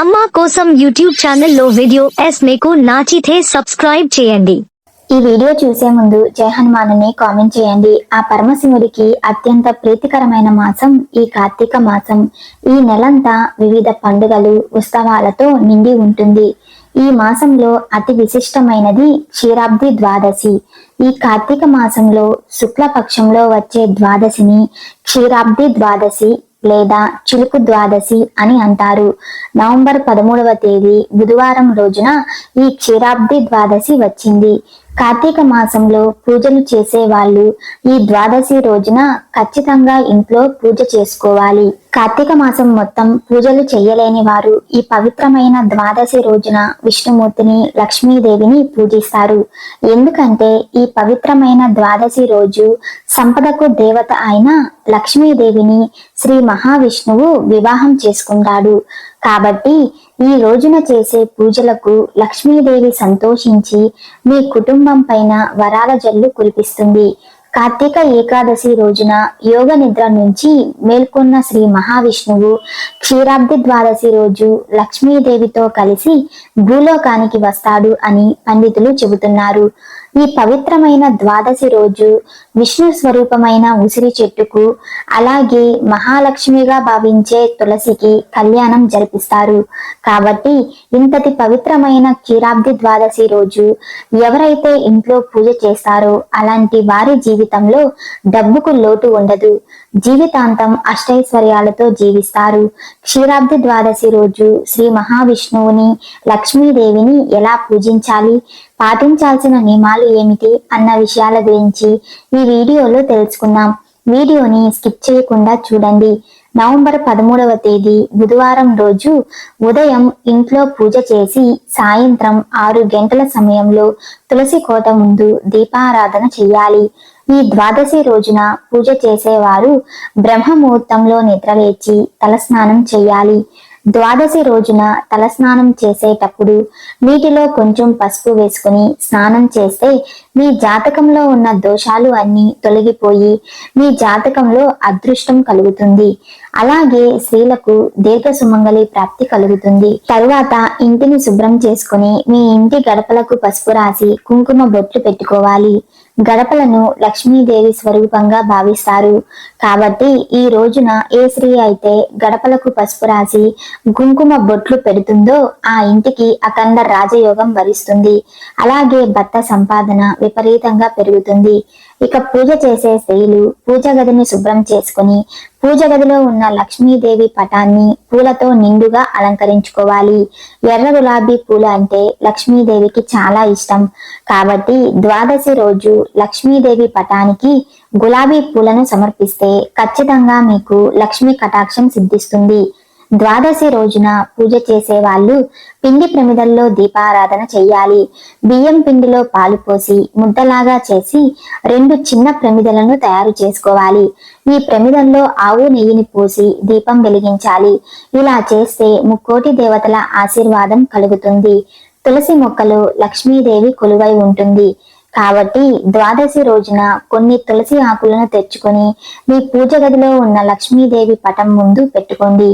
అమ్మా కోసం యూట్యూబ్ ఛానల్లో వీడియో ఎస్ మీకు నాచితే సబ్స్క్రైబ్ చేయండి. ఈ వీడియో చూసే ముందు జయ హనుమానుని కామెంట్ చేయండి. ఆ పరమశివుడికి అత్యంత ప్రీతికరమైన మాసం ఈ కార్తీక మాసం. ఈ నెలంతా వివిధ పండుగలు ఉత్సవాలతో నిండి ఉంటుంది. ఈ మాసంలో అతి విశిష్టమైనది క్షీరాబ్ది ద్వాదశి. ఈ కార్తీక మాసంలో శుక్లపక్షంలో వచ్చే ద్వాదశిని క్షీరాబ్ది ద్వాదశి లేదా చిలుకు ద్వాదశి అని అంటారు. నవంబర్ పదమూడవ తేదీ బుధవారం రోజున ఈ క్షీరాబ్ది ద్వాదశి వచ్చింది. కార్తీక మాసంలో పూజలు చేసే వాళ్ళు ఈ ద్వాదశి రోజున ఖచ్చితంగా ఇంట్లో పూజ చేసుకోవాలి. కార్తీక మాసం మొత్తం పూజలు చేయలేని వారు ఈ పవిత్రమైన ద్వాదశి రోజున విష్ణుమూర్తిని లక్ష్మీదేవిని పూజిస్తారు. ఎందుకంటే ఈ పవిత్రమైన ద్వాదశి రోజు సంపదకు దేవత అయిన లక్ష్మీదేవిని శ్రీ మహావిష్ణువు వివాహం చేసుకుంటాడు. కాబట్టి ఈ రోజున చేసే పూజలకు లక్ష్మీదేవి సంతోషించి మీ కుటుంబం పైన వరాల జల్లు కురిపిస్తుంది. కార్తీక ఏకాదశి రోజున యోగ నిద్ర నుంచి మేల్కొన్న శ్రీ మహావిష్ణువు క్షీరాబ్ది ద్వాదశి రోజు లక్ష్మీదేవితో కలిసి భూలోకానికి వస్తాడు అని పండితులు చెబుతున్నారు. ఈ పవిత్రమైన ద్వాదశి రోజు విష్ణు స్వరూపమైన ఉసిరి చెట్టుకు అలాగే మహాలక్ష్మిగా భావించే తులసికి కళ్యాణం జరిపిస్తారు. కాబట్టి ఇంతటి పవిత్రమైన క్షీరాబ్ది ద్వాదశి రోజు ఎవరైతే ఇంట్లో పూజ చేస్తారో అలాంటి వారి జీవితంలో డబ్బుకు లోటు ఉండదు. జీవితాంతం అష్టైశ్వర్యాలతో జీవిస్తారు. క్షీరాబ్ది ద్వాదశి రోజు శ్రీ మహావిష్ణువుని లక్ష్మీదేవిని ఎలా పూజించాలి? పాటించాల్సిన నియమాలు ఏమిటి అన్న విషయాల గురించి ఈ వీడియోలో తెలుసుకుందాం. వీడియోని స్కిప్ చేయకుండా చూడండి. నవంబర్ పదమూడవ తేదీ బుధవారం రోజు ఉదయం ఇంట్లో పూజ చేసి సాయంత్రం ఆరు గంటల సమయంలో తులసి కోట ముందు దీపారాధన చేయాలి. ఈ ద్వాదశి రోజున పూజ చేసేవారు బ్రహ్మముహూర్తంలో నిద్రలేచి తలస్నానం చేయాలి. ద్వాదశి రోజున తలస్నానం చేసేటప్పుడు నీటిలో కొంచెం పసుపు వేసుకుని స్నానం చేస్తే మీ జాతకంలో ఉన్న దోషాలు అన్నీ తొలగిపోయి మీ జాతకంలో అదృష్టం కలుగుతుంది. అలాగే స్త్రీలకు దీర్ఘ సుమంగళి ప్రాప్తి కలుగుతుంది. తరువాత ఇంటిని శుభ్రం చేసుకుని మీ ఇంటి గడపలకు పసుపు రాసి కుంకుమ బొట్లు పెట్టుకోవాలి. గడపలను లక్ష్మీదేవి స్వరూపంగా భావిస్తారు. కాబట్టి ఈ రోజున ఏ స్త్రీ అయితే గడపలకు పసుపు రాసి కుంకుమ బొట్లు పెడుతుందో ఆ ఇంటికి అఖండ రాజయోగం వరిస్తుంది. అలాగే భర్త సంపాదన విపరీతంగా పెరుగుతుంది. ఇక పూజ చేసే స్త్రీలు పూజ గదిని శుభ్రం చేసుకుని పూజ గదిలో ఉన్న లక్ష్మీదేవి పటాన్ని పూలతో నిండుగా అలంకరించుకోవాలి. ఎర్ర గులాబీ పూలు అంటే లక్ష్మీదేవికి చాలా ఇష్టం. కాబట్టి ద్వాదశి రోజు లక్ష్మీదేవి పటానికి గులాబీ పూలను సమర్పిస్తే ఖచ్చితంగా మీకు లక్ష్మీ కటాక్షం సిద్ధిస్తుంది. ద్వాదశి రోజున పూజ చేసే వాళ్ళు పిండి ప్రమిదల్లో దీపారాధన చెయ్యాలి. బియ్యం పిండిలో పాలు పోసి ముద్దలాగా చేసి రెండు చిన్న ప్రమిదలను తయారు చేసుకోవాలి. ఈ ప్రమిదల్లో ఆవు నెయ్యిని పోసి దీపం వెలిగించాలి. ఇలా చేస్తే ముక్కోటి దేవతల ఆశీర్వాదం కలుగుతుంది. తులసి మొక్కలో లక్ష్మీదేవి కొలువై ఉంటుంది. కాబట్టి ద్వాదశి రోజున కొన్ని తులసి ఆకులను తెచ్చుకొని మీ పూజ గదిలో ఉన్న లక్ష్మీదేవి పటం ముందు పెట్టుకోండి.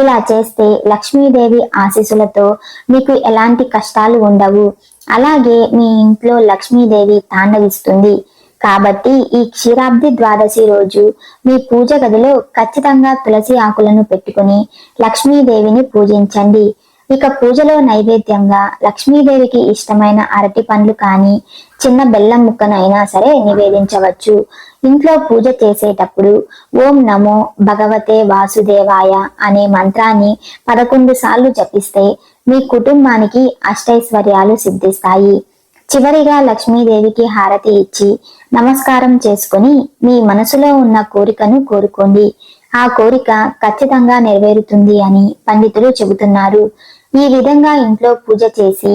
ఇలా చేస్తే లక్ష్మీదేవి ఆశీస్సులతో మీకు ఎలాంటి కష్టాలు ఉండవు. అలాగే మీ ఇంట్లో లక్ష్మీదేవి తాండవిస్తుంది. కాబట్టి ఈ క్షీరాబ్ది ద్వాదశి రోజు మీ పూజ గదిలో ఖచ్చితంగా తులసి ఆకులను పెట్టుకుని లక్ష్మీదేవిని పూజించండి. ఇక పూజలో నైవేద్యంగా లక్ష్మీదేవికి ఇష్టమైన అరటి పండ్లు కానీ చిన్న బెల్లం ముక్కనైనా సరే నివేదించవచ్చు. ఇంట్లో పూజ చేసేటప్పుడు ఓం నమో భగవతే వాసుదేవాయ అనే మంత్రాన్ని పదకొండు సార్లు జపిస్తే మీ కుటుంబానికి అష్టైశ్వర్యాలు సిద్ధిస్తాయి. చివరిగా లక్ష్మీదేవికి హారతి ఇచ్చి నమస్కారం చేసుకుని మీ మనసులో ఉన్న కోరికను కోరుకోండి. ఆ కోరిక ఖచ్చితంగా నెరవేరుతుంది అని పండితులు చెబుతున్నారు. ఈ విధంగా ఇంట్లో పూజ చేసి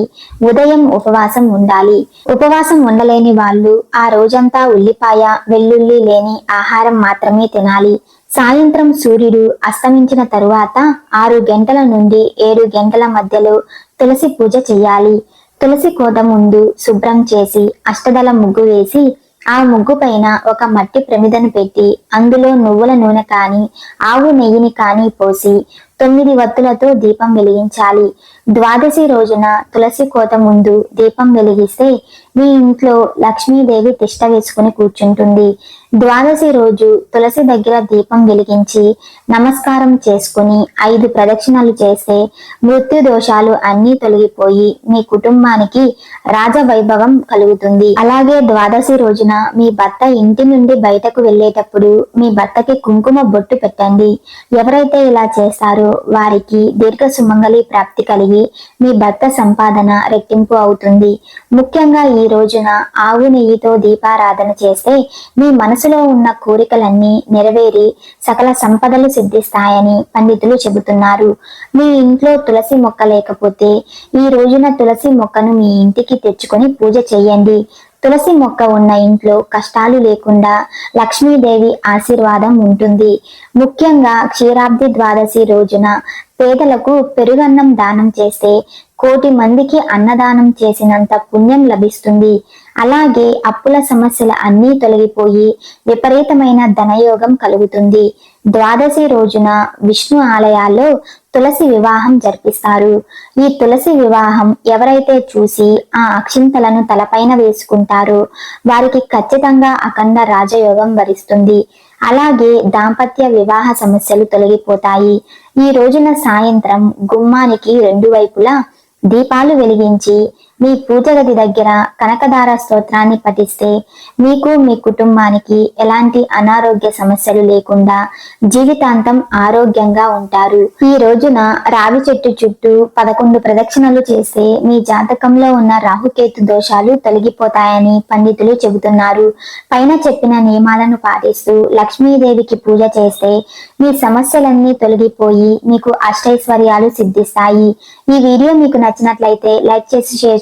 ఉదయం ఉపవాసం ఉండాలి. ఉపవాసం ఉండలేని వాళ్ళు ఆ రోజంతా ఉల్లిపాయ వెల్లుల్లి లేని ఆహారం మాత్రమే తినాలి. సాయంత్రం సూర్యుడు అస్తమించిన తరువాత ఆరు గంటల నుండి ఏడు గంటల మధ్యలో తులసి పూజ చేయాలి. తులసి కోట ముందు శుభ్రం చేసి అష్టదల ముగ్గు వేసి ఆ ముగ్గు పైన ఒక మట్టి ప్రమిదను పెట్టి అందులో నువ్వుల నూనె కాని ఆవు నెయ్యిని కాని పోసి తొమ్మిది వత్తులతో దీపం వెలిగించాలి. ద్వాదశి రోజున తులసి కోత ముందు దీపం వెలిగిస్తే మీ ఇంట్లో లక్ష్మీదేవి తిష్ట వేసుకుని కూర్చుంటుంది. ద్వాదశి రోజు తులసి దగ్గర దీపం వెలిగించి నమస్కారం చేసుకుని ఐదు ప్రదక్షిణలు చేస్తే మృత్యు దోషాలు అన్నీ తొలగిపోయి మీ కుటుంబానికి రాజవైభవం కలుగుతుంది. అలాగే ద్వాదశి రోజున మీ భర్త ఇంటి నుండి బయటకు వెళ్ళేటప్పుడు మీ భర్తకి కుంకుమ బొట్టు పెట్టండి. ఎవరైతే ఇలా చేస్తారో వారికి దీర్ఘ సుమంగళి ప్రాప్తి కలిగి మీ భర్త సంపాదన రెట్టింపు అవుతుంది. ముఖ్యంగా ఈ రోజున ఆవు నెయ్యితో దీపారాధన చేస్తే మీ మనసులో ఉన్న కోరికలన్నీ నెరవేరి సకల సంపదలు సిద్ధిస్తాయని పండితులు చెబుతున్నారు. మీ ఇంట్లో తులసి మొక్క లేకపోతే ఈ రోజున తులసి మొక్కను మీ ఇంటికి తెచ్చుకొని పూజ చేయండి. తులసి మొక్క ఉన్న ఇంట్లో కష్టాలు లేకుండా లక్ష్మీదేవి ఆశీర్వాదం ఉంటుంది. ముఖ్యంగా క్షీరాబ్ది ద్వాదశి రోజున పేదలకు పెరుగన్నం దానం చేస్తే కోటి మందికి అన్నదానం చేసినంత పుణ్యం లభిస్తుంది. అలాగే అప్పుల సమస్యలు అన్నీ తొలగిపోయి విపరీతమైన ధనయోగం కలుగుతుంది. ద్వాదశి రోజున విష్ణు ఆలయాల్లో తులసి వివాహం జరిపిస్తారు. ఈ తులసి వివాహం ఎవరైతే చూసి ఆ అక్షింతలను తలపైన వేసుకుంటారో వారికి ఖచ్చితంగా అఖండ రాజయోగం వరిస్తుంది. అలాగే దాంపత్య వివాహ సమస్యలు తొలగిపోతాయి. ఈ రోజున సాయంత్రం గుమ్మానికి రెండు వైపులా దీపాలు వెలిగించి మీ పూజ గది దగ్గర కనకదార స్తోత్రాన్ని పఠిస్తే మీకు మీ కుటుంబానికి ఎలాంటి అనారోగ్య సమస్యలు లేకుండా జీవితాంతం ఆరోగ్యంగా ఉంటారు. ఈ రోజున రావి చెట్టు చుట్టూ పదకొండు ప్రదక్షిణలు చేస్తే మీ జాతకంలో ఉన్న రాహుకేతు దోషాలు తొలగిపోతాయని పండితులు చెబుతున్నారు. పైన చెప్పిన నియమాలను పాటిస్తూ లక్ష్మీదేవికి పూజ చేస్తే మీ సమస్యలన్నీ తొలగిపోయి మీకు అష్టైశ్వర్యాలు సిద్ధిస్తాయి. ఈ వీడియో మీకు నచ్చినట్లయితే లైక్ చేసి షేర్